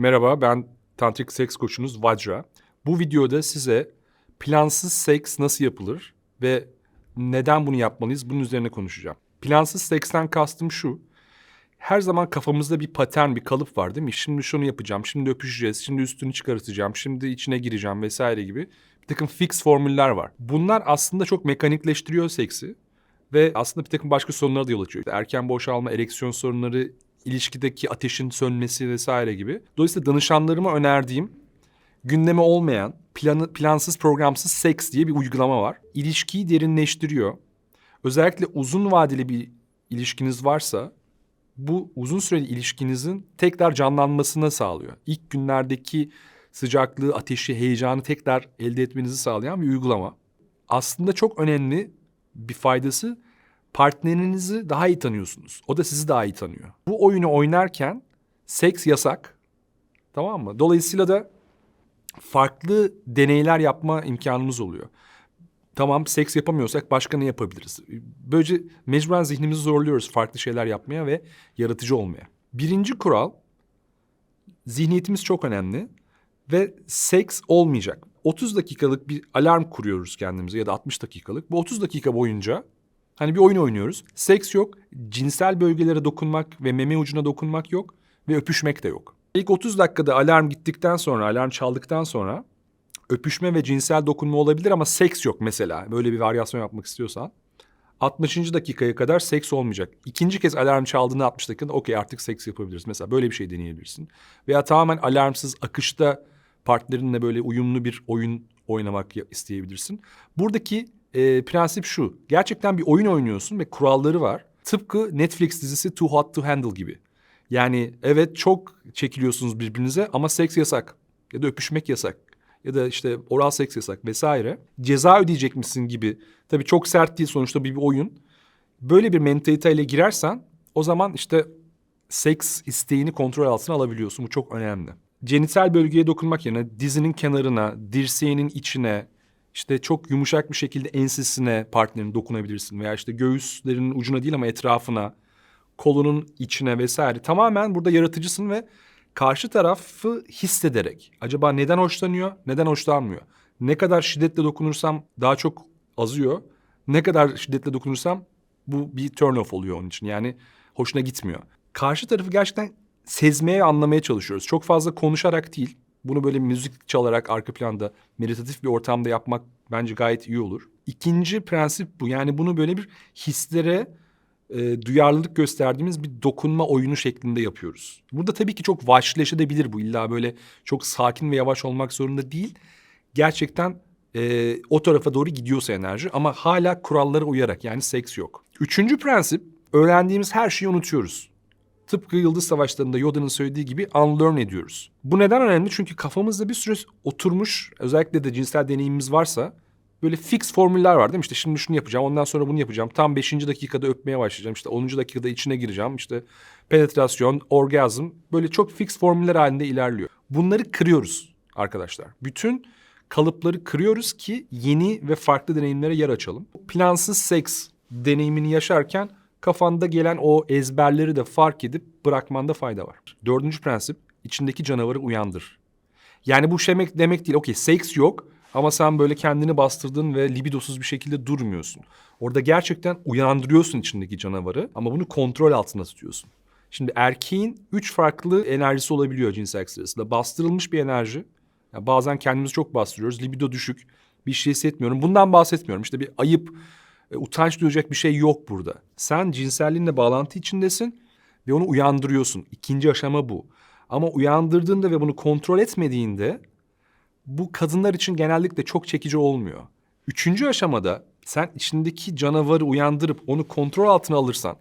Merhaba ben tantrik seks koçunuz Vajra. Bu videoda size plansız seks nasıl yapılır ve neden bunu yapmalıyız bunun üzerine konuşacağım. Plansız seksten kastım şu. Her zaman kafamızda bir patern, bir kalıp var değil mi? Şimdi şunu yapacağım, şimdi öpüşeceğiz, şimdi üstünü çıkartacağım, şimdi içine gireceğim vesaire gibi bir takım fix formüller var. Bunlar aslında çok mekanikleştiriyor seksi ve aslında bir takım başka sorunlara da yol açıyor. İşte erken boşalma, ereksiyon sorunları, ilişkideki ateşin sönmesi vesaire gibi. Dolayısıyla danışanlarıma önerdiğim gündeme olmayan, planı, plansız programsız seks diye bir uygulama var. İlişkiyi derinleştiriyor. Özellikle uzun vadeli bir ilişkiniz varsa bu uzun süreli ilişkinizin tekrar canlanmasına sağlıyor. İlk günlerdeki sıcaklığı, ateşi, heyecanı tekrar elde etmenizi sağlayan bir uygulama. Aslında çok önemli bir faydası partnerinizi daha iyi tanıyorsunuz. O da sizi daha iyi tanıyor. Bu oyunu oynarken seks yasak. Tamam mı? Dolayısıyla da farklı deneyler yapma imkanımız oluyor. Tamam seks yapamıyorsak başka ne yapabiliriz? Böylece mecburen zihnimizi zorluyoruz farklı şeyler yapmaya ve yaratıcı olmaya. Birinci kural zihniyetimiz çok önemli ve seks olmayacak. 30 dakikalık bir alarm kuruyoruz kendimize ya da 60 dakikalık. Bu 30 dakika boyunca hani bir oyun oynuyoruz. Seks yok, cinsel bölgelere dokunmak ve meme ucuna dokunmak yok ve öpüşmek de yok. İlk 30 dakikada alarm gittikten sonra, alarm çaldıktan sonra öpüşme ve cinsel dokunma olabilir ama seks yok mesela. Böyle bir varyasyon yapmak istiyorsan. 60. dakikaya kadar seks olmayacak. İkinci kez alarm çaldığında 60 dakikada okey artık seks yapabiliriz. Mesela böyle bir şey deneyebilirsin. Veya tamamen alarmsız akışta partnerinle böyle uyumlu bir oyun oynamak isteyebilirsin. Buradaki e, prensip şu. Gerçekten bir oyun oynuyorsun ve kuralları var. Tıpkı Netflix dizisi Too Hot to Handle gibi. Yani evet çok çekiliyorsunuz birbirinize ama seks yasak. Ya da öpüşmek yasak. Ya da işte oral seks yasak vesaire. Ceza ödeyecek misin gibi. Tabii çok sert değil sonuçta bir, bir oyun. Böyle bir mentaliteyle girersen o zaman işte seks isteğini kontrol altına alabiliyorsun. Bu çok önemli. Genital bölgeye dokunmak yerine dizinin kenarına, dirseğinin içine, işte çok yumuşak bir şekilde ensesine partnerin dokunabilirsin. Veya işte göğüslerinin ucuna değil ama etrafına, kolunun içine vesaire. Tamamen burada yaratıcısın ve karşı tarafı hissederek. Acaba neden hoşlanıyor, neden hoşlanmıyor? Ne kadar şiddetle dokunursam daha çok azıyor. Ne kadar şiddetle dokunursam bu bir turn off oluyor onun için. Yani hoşuna gitmiyor. Karşı tarafı gerçekten sezmeye, anlamaya çalışıyoruz. Çok fazla konuşarak değil. Bunu böyle müzik çalarak arka planda meditatif bir ortamda yapmak bence gayet iyi olur. İkinci prensip bu. Yani bunu böyle bir hislere e, duyarlılık gösterdiğimiz bir dokunma oyunu şeklinde yapıyoruz. Burada tabii ki çok vahşileşebilir bu. İlla böyle çok sakin ve yavaş olmak zorunda değil. Gerçekten e, o tarafa doğru gidiyorsa enerji ama hala kurallara uyarak yani seks yok. Üçüncü prensip öğrendiğimiz her şeyi unutuyoruz. Tıpkı Yıldız Savaşları'nda Yoda'nın söylediği gibi unlearn ediyoruz. Bu neden önemli? Çünkü kafamızda bir süre oturmuş özellikle de cinsel deneyimimiz varsa böyle fix formüller var değil mi? İşte şimdi şunu yapacağım, ondan sonra bunu yapacağım. Tam beşinci dakikada öpmeye başlayacağım. İşte onuncu dakikada içine gireceğim. İşte penetrasyon, orgazm böyle çok fix formüller halinde ilerliyor. Bunları kırıyoruz arkadaşlar. Bütün kalıpları kırıyoruz ki yeni ve farklı deneyimlere yer açalım. Plansız seks deneyimini yaşarken kafanda gelen o ezberleri de fark edip bırakmanda fayda var. Dördüncü prensip içindeki canavarı uyandır. Yani bu demek demek değil. Okey seks yok ama sen böyle kendini bastırdın ve libidosuz bir şekilde durmuyorsun. Orada gerçekten uyandırıyorsun içindeki canavarı ama bunu kontrol altında tutuyorsun. Şimdi erkeğin üç farklı enerjisi olabiliyor cinsel sırasında. Bastırılmış bir enerji. Ya bazen kendimizi çok bastırıyoruz. Libido düşük. Bir şey hissetmiyorum. Bundan bahsetmiyorum. İşte bir ayıp, e, utanç duyacak bir şey yok burada. Sen cinselliğinle bağlantı içindesin ve onu uyandırıyorsun. İkinci aşama bu. Ama uyandırdığında ve bunu kontrol etmediğinde bu kadınlar için genellikle çok çekici olmuyor. Üçüncü aşamada sen içindeki canavarı uyandırıp onu kontrol altına alırsan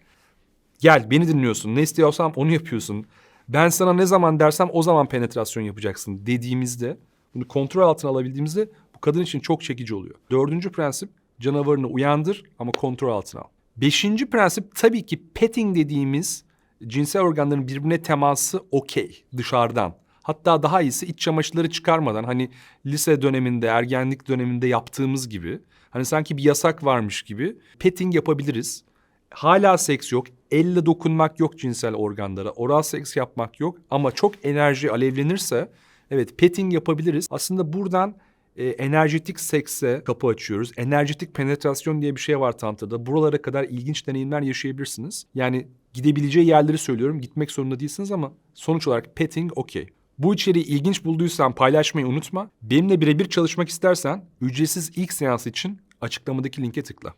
gel beni dinliyorsun ne istiyorsam onu yapıyorsun. Ben sana ne zaman dersem o zaman penetrasyon yapacaksın dediğimizde bunu kontrol altına alabildiğimizde bu kadın için çok çekici oluyor. Dördüncü prensip canavarını uyandır ama kontrol altına al. Beşinci prensip tabii ki petting dediğimiz cinsel organların birbirine teması okey dışarıdan. Hatta daha iyisi iç çamaşırları çıkarmadan hani lise döneminde, ergenlik döneminde yaptığımız gibi hani sanki bir yasak varmış gibi petting yapabiliriz. hala seks yok, elle dokunmak yok cinsel organlara, oral seks yapmak yok ama çok enerji alevlenirse evet petting yapabiliriz. Aslında buradan e, enerjetik sekse kapı açıyoruz. Enerjetik penetrasyon diye bir şey var tantrada. Buralara kadar ilginç deneyimler yaşayabilirsiniz. Yani gidebileceği yerleri söylüyorum. Gitmek zorunda değilsiniz ama sonuç olarak petting okey. Bu içeriği ilginç bulduysan paylaşmayı unutma. Benimle birebir çalışmak istersen ücretsiz ilk seans için açıklamadaki linke tıkla.